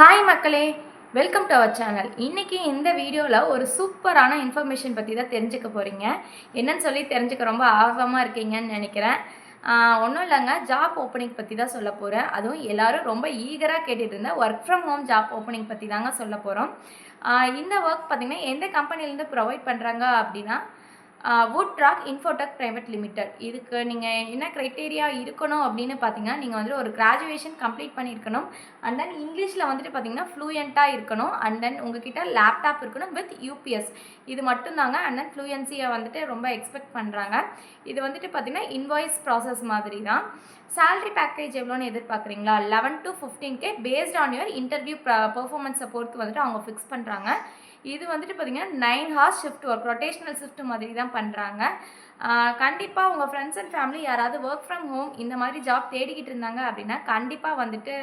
Hi மக்களே welcome to our channel இன்றைக்கி இந்த வீடியோவில் ஒரு சூப்பரான இன்ஃபர்மேஷன் பற்றி தான் தெரிஞ்சுக்க போகிறீங்க என்னன்னு சொல்லி தெரிஞ்சுக்க ரொம்ப ஆர்வமாக இருக்கீங்கன்னு நினைக்கிறேன். ஒன்றும் இல்லைங்க ஜாப் ஓப்பனிங் பற்றி தான் சொல்ல போகிறேன் அதுவும் எல்லோரும் ரொம்ப ஈகராக கேட்டுட்டு இருந்த work from home job opening பற்றி தாங்க சொல்ல போகிறோம் இந்த ஒர்க் பார்த்திங்கன்னா எந்த கம்பெனிலேருந்து ப்ரொவைட் பண்ணுறாங்க அப்படின்னா wood rock infotech private limited இதுக்கு நீங்கள் என்ன க்ரைட்டேரியா இருக்கணும் அப்படின்னு பார்த்தீங்கன்னா நீங்கள் வந்துட்டு ஒரு கிராஜுவேஷன் கம்ப்ளீட் பண்ணியிருக்கணும். அண்ட் தென் இங்கிலீஷில் வந்துட்டு பார்த்தீங்கன்னா ஃப்ளூயண்ட்டாக இருக்கணும். அண்ட் தென் உங்ககிட்ட லேப்டாப் இருக்கணும் வித் யூபிஎஸ் இது மட்டும்தாங்க. அண்ட் தென் ஃப்ளூயன்சியை வந்துட்டு ரொம்ப எக்ஸ்பெக்ட் பண்ணுறாங்க இது வந்துட்டு பார்த்தீங்கன்னா இன்வாய்ஸ் ப்ராசஸ் மாதிரி தான் சேலரி பேக்கேஜ் எவ்வளோன்னு எதிர்பார்க்குறீங்களா? Eleven to fifteen K based on your interview பர்ஃபார்மன்ஸை பொறுத்து வந்துட்டு அவங்க ஃபிக்ஸ் பண்ணுறாங்க இது வந்துட்டு பார்த்தீங்கன்னா nine hours shift work rotational shift மாதிரி தான் பண்ணுறாங்க கண்டிப்பாக உங்கள் ஃப்ரெண்ட்ஸ் அண்ட் ஃபேமிலி யாராவது ஒர்க் ஃப்ரம் ஹோம் இந்த மாதிரி ஜாப் தேடிக்கிட்டு இருந்தாங்க அப்படின்னா கண்டிப்பாக வந்துட்டு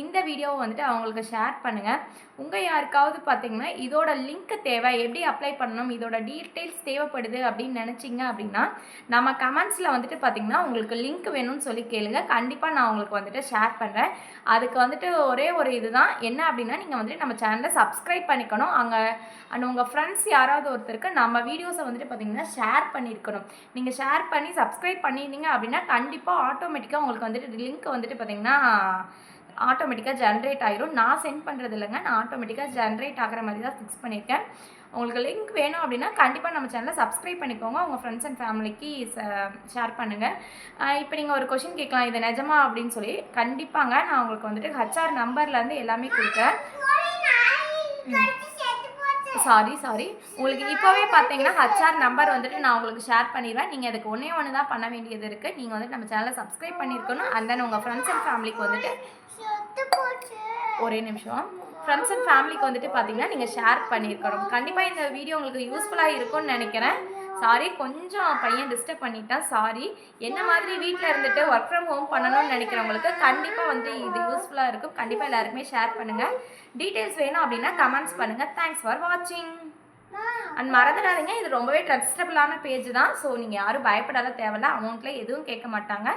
இந்த வீடியோவை வந்துட்டு அவங்களுக்கு ஷேர் பண்ணுங்கள் உங்கள் யாருக்காவது பார்த்தீங்கன்னா இதோட லிங்க் தேவை எப்படி அப்ளை பண்ணணும் இதோட டீட்டெயில்ஸ் தேவைப்படுது அப்படின்னு நினச்சிங்க அப்படின்னா நம்ம கமெண்ட்ஸில் வந்துட்டு பார்த்தீங்கன்னா உங்களுக்கு லிங்க் வேணும்னு சொல்லி கேளுங்க. கண்டிப்பாக நான் உங்களுக்கு வந்துட்டு ஷேர் பண்ணுறேன் அதுக்கு வந்துட்டு ஒரே ஒரு இதுதான். என்ன அப்படின்னா நீங்கள் வந்துட்டு நம்ம சேனலை சப்ஸ்கிரைப் பண்ணிக்கணும். அங்கே அண்ட் உங்கள் ஃப்ரெண்ட்ஸ் யாராவது ஒருத்தருக்கு நம்ம வீடியோஸை வந்துட்டு பார்த்தீங்கன்னா ஷேர் பண்ணியிருக்கணும் நீங்கள் ஷேர் பண்ணி சப்ஸ்கிரைப் பண்ணியிருந்தீங்க அப்படின்னா கண்டிப்பாக ஆட்டோமேட்டிக்காக உங்களுக்கு வந்துட்டு லிங்க் வந்துட்டு பார்த்தீங்கன்னா ஆட்டோமேட்டிக்காக ஜென்ரேட் ஆயிரும். நான் சென்ட் பண்ணுறது இல்லைங்க. நான் ஆட்டோமேட்டிக்காக ஜென்ரேட் ஆகிற மாதிரி தான் ஃபிக்ஸ் பண்ணியிருக்கேன் உங்களுக்கு லிங்க் வேணும் அப்படின்னா கண்டிப்பாக நம்ம சேனலை சப்ஸ்கிரைப் பண்ணிக்கோங்க. உங்கள் ஃப்ரெண்ட்ஸ் அண்ட் ஃபேமிலிக்கு ஷேர் பண்ணுங்கள் இப்போ நீங்கள் ஒரு கொஷின் கேட்கலாம். இது நிஜமா அப்படின்னு சொல்லி கண்டிப்பாங்க நான் உங்களுக்கு வந்துட்டு ஹச்ஆர் நம்பர்லேருந்து எல்லாமே கொடுத்தேன் சாரி சாரி உங்களுக்கு இப்போவே பார்த்தீங்கன்னா ஹச்ஆர் நம்பர் வந்துட்டு நான் உங்களுக்கு ஷேர் பண்ணிடுவேன் நீங்கள் அதுக்கு ஒன்றே ஒன்று தான் பண்ண வேண்டியது இருக்குது நீங்கள் வந்துட்டு நம்ம சேனலை சப்ஸ்கிரைப் பண்ணியிருக்கணும். அண்ட் தென் உங்கள் ஃப்ரெண்ட்ஸ் அண்ட் ஃபேமிலிக்கு வந்துட்டு ஒரே நிமிஷம். ஃப்ரெண்ட்ஸ் அண்ட் ஃபேமிலிக்கு வந்துட்டு பார்த்தீங்கன்னா நீங்கள் ஷேர் பண்ணியிருக்கணும். கண்டிப்பாக இந்த வீடியோ உங்களுக்கு யூஸ்ஃபுல்லாக இருக்கும்னு நினைக்கிறேன். சாரி கொஞ்சம் பையன் டிஸ்டர்ப் பண்ணிட்டான். சாரி என்ன மாதிரி வீட்டில் இருந்துட்டு ஒர்க் ஃப்ரம் ஹோம் பண்ணணும்னு நினைக்கிறவங்களுக்கு கண்டிப்பாக வந்து இது யூஸ்ஃபுல்லாக இருக்கும். கண்டிப்பாக எல்லாருக்குமே ஷேர் பண்ணுங்கள் டீட்டெயில்ஸ் வேணும் அப்படின்னா கமெண்ட்ஸ் பண்ணுங்கள் தேங்க்ஸ் ஃபார் வாட்சிங் அண்ட் மறந்துடாதீங்க. இது ரொம்பவே ட்ரஸ்டபுளான பேஜ் தான். ஸோ நீங்கள் யாரும் பயப்படாத தேவையில்ல. அமௌண்ட்டில் எதுவும் கேட்க மாட்டாங்க.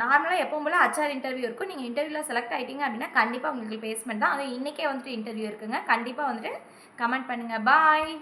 நார்மலாக எப்பவும் போல் அச்சார் இன்டர்வியூ இருக்கும். நீங்கள் இன்டர்வியூவில் செலக்ட் ஆகிட்டீங்க அப்படின்னா கண்டிப்பாக உங்களுக்கு பேஸ்மெண்ட் தான். அது இன்றைக்கே வந்துட்டு இன்டர்வியூ இருக்குங்க. கண்டிப்பாக வந்துட்டு கமெண்ட் பண்ணுங்கள் பாய்